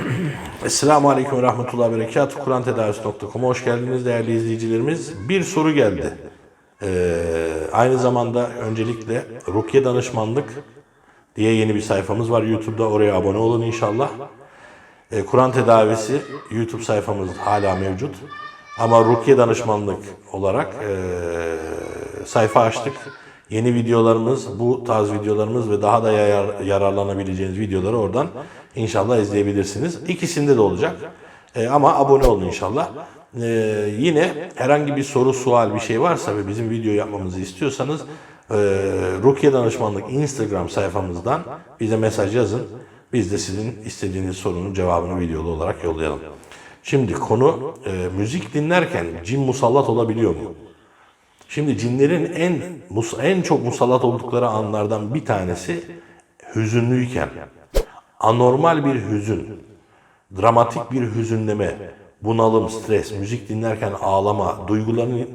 Esselamu Aleyküm ve Rahmetullahi ve Berekatuhu. Kur'an Tedavisi.com'a hoş geldiniz değerli izleyicilerimiz. Bir soru geldi. Ee, aynı zamanda öncelikle Rukiye Danışmanlık diye yeni bir sayfamız var YouTube'da. Oraya abone olun inşallah. Ee, Kur'an Tedavisi YouTube sayfamız hala mevcut. Ama Rukiye Danışmanlık olarak ee, sayfa açtık. Yeni videolarımız, bu tarz videolarımız ve daha da yayar- yararlanabileceğiniz videoları oradan inşallah izleyebilirsiniz. İkisinde de olacak. Ee, ama abone olun inşallah. Ee, yine herhangi bir soru, sual bir şey varsa ve bizim video yapmamızı istiyorsanız e, Rukiye Danışmanlık Instagram sayfamızdan bize mesaj yazın. Biz de sizin istediğiniz sorunun cevabını videolu olarak yollayalım. Şimdi konu e, müzik dinlerken cin musallat olabiliyor mu? Şimdi cinlerin en en çok musallat oldukları anlardan bir tanesi hüzünlüyken anormal bir hüzün, dramatik bir hüzünleme, bunalım, stres, müzik dinlerken ağlama, duyguların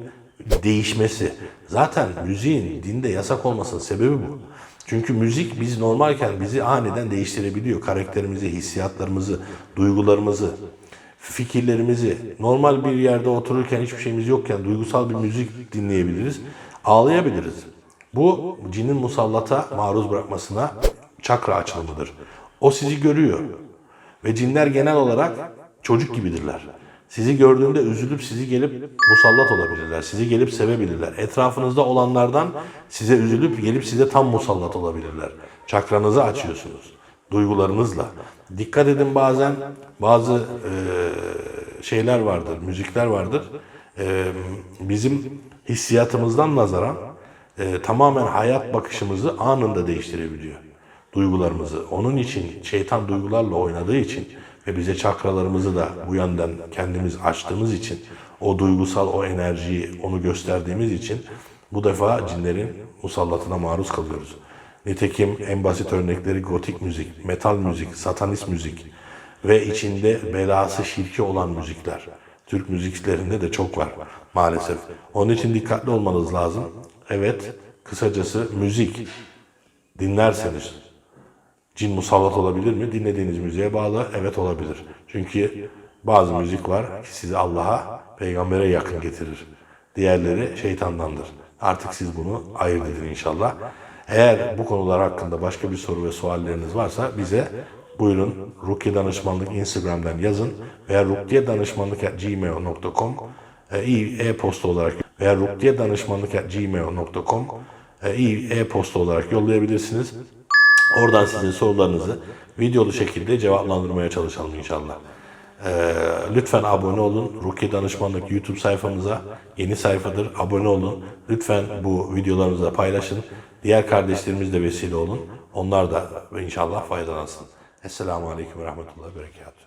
değişmesi. Zaten müziğin dinde yasak olmasının sebebi bu. Çünkü müzik biz normalken bizi aniden değiştirebiliyor. Karakterimizi, hissiyatlarımızı, duygularımızı fikirlerimizi normal bir yerde otururken hiçbir şeyimiz yokken duygusal bir müzik dinleyebiliriz. Ağlayabiliriz. Bu cinin musallata maruz bırakmasına çakra açılımıdır. O sizi görüyor. Ve cinler genel olarak çocuk gibidirler. Sizi gördüğünde üzülüp sizi gelip musallat olabilirler. Sizi gelip sevebilirler. Etrafınızda olanlardan size üzülüp gelip size tam musallat olabilirler. Çakranızı açıyorsunuz duygularınızla. Dikkat edin bazen bazı e, şeyler vardır, müzikler vardır. E, bizim hissiyatımızdan nazaran e, tamamen hayat bakışımızı anında değiştirebiliyor. Duygularımızı. Onun için şeytan duygularla oynadığı için ve bize çakralarımızı da bu yönden kendimiz açtığımız için o duygusal o enerjiyi onu gösterdiğimiz için bu defa cinlerin musallatına maruz kalıyoruz. Nitekim en basit örnekleri gotik müzik, metal müzik, satanist müzik ve içinde belası şirki olan müzikler. Türk müziklerinde de çok var maalesef. Onun için dikkatli olmanız lazım. Evet, kısacası müzik dinlerseniz cin musallat olabilir mi? Dinlediğiniz müziğe bağlı evet olabilir. Çünkü bazı müzik var ki sizi Allah'a, peygambere yakın getirir. Diğerleri şeytandandır. Artık siz bunu ayırt edin inşallah. Eğer bu konular hakkında başka bir soru ve sualleriniz varsa bize buyurun Rukiye Danışmanlık Instagram'dan yazın veya rukiyedanışmanlık.gmail.com e, e-posta olarak veya rukiyedanışmanlık.gmail.com e, e-posta olarak yollayabilirsiniz. Oradan sizin sorularınızı videolu şekilde cevaplandırmaya çalışalım inşallah. Ee, lütfen abone olun. Rukiye Danışmanlık YouTube sayfamıza yeni sayfadır. Abone olun. Lütfen bu videolarımızı da paylaşın. Diğer kardeşlerimiz de vesile olun. Onlar da inşallah faydalansın. Esselamu Aleyküm ve Rahmetullahi ve Berekatuhu.